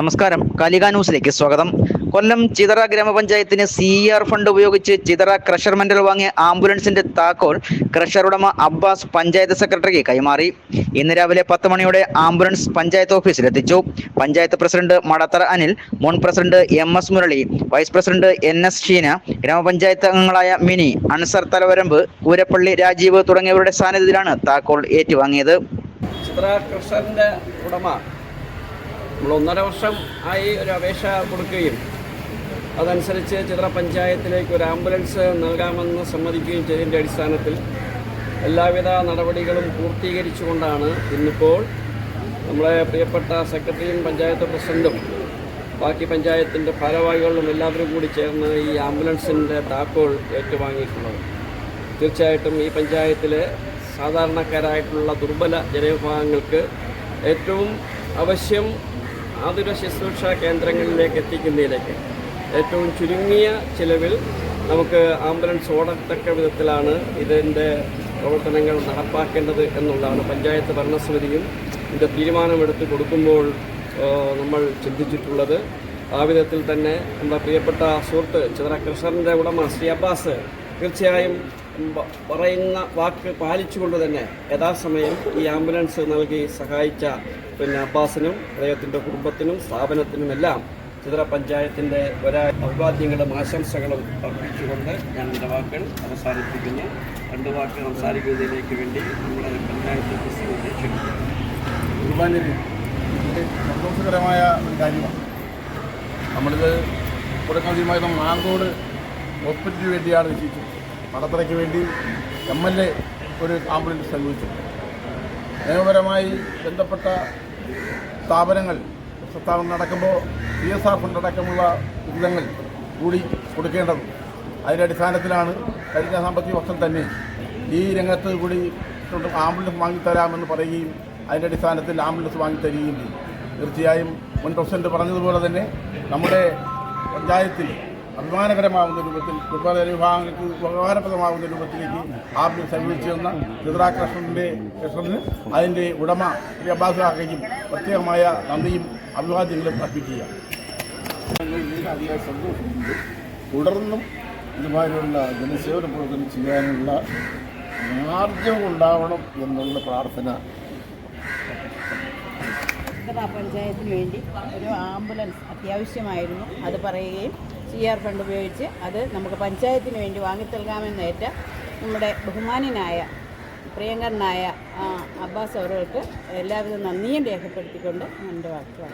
നമസ്കാരം. കാലിക ന്യൂസിലേക്ക് സ്വാഗതം. കൊല്ലം ചിതറ ഗ്രാമപഞ്ചായത്തിന് സി ആർ ഫണ്ട് ഉപയോഗിച്ച് ചിതറ ക്രഷർ മെന്റൽ വാങ്ങിയ ആംബുലൻസിന്റെ താക്കോൽ ക്രഷർ ഉടമ അബ്ബാസ് പഞ്ചായത്ത് സെക്രട്ടറിക്ക് കൈമാറി. ഇന്ന് രാവിലെ പത്ത് മണിയോടെ ആംബുലൻസ് പഞ്ചായത്ത് ഓഫീസിലെത്തിച്ചു പഞ്ചായത്ത് പ്രസിഡന്റ് മടത്തറ അനിൽ മുൻ president M S Murali vice president N S Sheena ഗ്രാമപഞ്ചായത്ത് അംഗങ്ങളായ മിനി അൻസർ തലവരമ്പ് കൂരപ്പള്ളി രാജീവ് തുടങ്ങിയവരുടെ സാന്നിധ്യത്തിലാണ് താക്കോൽ ഏറ്റുവാങ്ങിയത്. ചിത്ര കൃഷ്ണന്റെ ഉടമ നമ്മൾ ഒന്നര വർഷം ആയി ഒരു അപേക്ഷ കൊടുക്കുകയും അതനുസരിച്ച് ചിത്ര പഞ്ചായത്തിലേക്ക് ഒരു ആംബുലൻസ് നൽകാമെന്ന് സമ്മതിക്കുകയും ചെയ്തതിന്റെ അടിസ്ഥാനത്തിൽ എല്ലാവിധ നടപടികളും പൂർത്തീകരിച്ചുകൊണ്ടാണ് ഇന്നിപ്പോൾ നമ്മളെ പ്രിയപ്പെട്ട സെക്രട്ടറിയും പഞ്ചായത്ത് പ്രസിഡന്റും ബാക്കി പഞ്ചായത്തിന്റെ ഭാരവാഹികളിലും എല്ലാവരും കൂടി ചേർന്ന് ഈ ആംബുലൻസിന്റെ താക്കോൽ ഏറ്റുവാങ്ങിയിട്ടുള്ളത്. തീർച്ചയായിട്ടും ഈ പഞ്ചായത്തിലെ സാധാരണക്കാരായിട്ടുള്ള ദുർബല ജനവിഭാഗങ്ങൾക്ക് ഏറ്റവും അവശ്യം ആതുര ശുശ്രൂഷ കേന്ദ്രങ്ങളിലേക്ക് എത്തിക്കുന്നതിലേക്ക്. ഏറ്റവും ചുരുങ്ങിയ ചിലവിൽ നമുക്ക് ആംബുലൻസ് ഓടത്തക്ക വിധത്തിലാണ് ഇതിന്റെ പ്രവർത്തനങ്ങൾ നടപ്പാക്കേണ്ടത് എന്നുള്ളതാണ് പഞ്ചായത്ത് ഭരണസമിതിയും ഇതിന്റെ തീരുമാനമെടുത്ത് കൊടുക്കുമ്പോൾ നമ്മൾ ചിന്തിച്ചിട്ടുള്ളത്. ആ വിധത്തിൽ തന്നെ നമ്മുടെ പ്രിയപ്പെട്ട സുഹൃത്ത് ചിത്ര കൃഷ്ണന്റെ ഉടമ ശ്രീ അബ്ബാസ് തീർച്ചയായും പറയുന്ന വാക്ക് പാലിച്ചുകൊണ്ട് തന്നെ യഥാസമയം ഈ ആംബുലൻസ് നൽകി സഹായിച്ച പിന്നെ അബ്ബാസിനും അദ്ദേഹത്തിന്റെ കുടുംബത്തിനും സ്ഥാപനത്തിനുമെല്ലാം ചിത്ര പഞ്ചായത്തിന്റെ ഒരാ അഭിവാദ്യങ്ങളും ആശംസകളും അർപ്പിച്ചുകൊണ്ട് ഞാൻ എന്റെ വാക്കുകൾ അവസാനിപ്പിക്കുന്നു. രണ്ട് വാക്കുകൾ സംസാരിക്കുന്നതിലേക്ക് വേണ്ടി നമ്മുടെ പഞ്ചായത്ത് സന്തോഷകരമായ ഒരു കാര്യമാണ്. നമ്മളിത് തുടക്കമായി നമ്മൾ മാങ്കോട് ഹോസ്പിറ്റലിന് വേണ്ടിയാണ് വിജയിച്ചത് മടത്തറയ്ക്ക് വേണ്ടി എം എൽ എ ഒരു ആംബുലൻസ് സംഘടിപ്പിച്ചു. നിയമപരമായി ബന്ധപ്പെട്ട സ്ഥാപനങ്ങൾ സ്ഥാപനം നടക്കുമ്പോൾ പി എസ് ആർ ഫണ്ട് അടക്കമുള്ള കൂടി കൊടുക്കേണ്ടത് അതിന്റെ അടിസ്ഥാനത്തിലാണ് കഴിഞ്ഞ സാമ്പത്തിക വർഷം തന്നെ ഈ രംഗത്ത് കൂടി ആംബുലൻസ് വാങ്ങിത്തരാമെന്ന് പറയുകയും അതിന്റെ അടിസ്ഥാനത്തിൽ ആംബുലൻസ് വാങ്ങിത്തരികയും ചെയ്യും തീർച്ചയായും മുൻ പ്രസിഡന്റ് പറഞ്ഞതുപോലെ തന്നെ നമ്മുടെ പഞ്ചായത്തിൽ അഭിമാനകരമാവുന്ന രൂപത്തിൽ ദുർബല വിഭാഗങ്ങൾക്ക് ഉപകാരപ്രദമാവുന്ന രൂപത്തിലേക്ക് ആദ്യം സമീപിച്ചു തന്ന ചിത്രാ കൃഷ്ണന്റെ കൃഷ്ണന് അതിന്റെ ഉടമ ശ്രീ അബ്ബാസ് കാക്കയ്ക്കും പ്രത്യേകമായ നന്ദിയും അഭിവാദ്യങ്ങളും അർപ്പിക്കുക. തുടർന്നും ഇതുമാതിരിയുള്ള ജനസേവന പ്രവർത്തനം ചെയ്യാനുള്ള മാർഗം ഉണ്ടാവണം എന്നുള്ള പ്രാർത്ഥന. പഞ്ചായത്തിന് വേണ്ടി ഒരു ആംബുലൻസ് അത്യാവശ്യമായിരുന്നു. അത് പറയുകയും സി ആർ ഫണ്ട് ഉപയോഗിച്ച് അത് നമുക്ക് പഞ്ചായത്തിന് വേണ്ടി വാങ്ങിത്തൽകാമെന്നേറ്റ നമ്മുടെ ബഹുമാനിനായ പ്രിയങ്കരനായ അബ്ബാസ് അവർക്ക് എല്ലാവിധ നന്ദിയും രേഖപ്പെടുത്തിക്കൊണ്ട് എന്റെ വാക്കുകൾ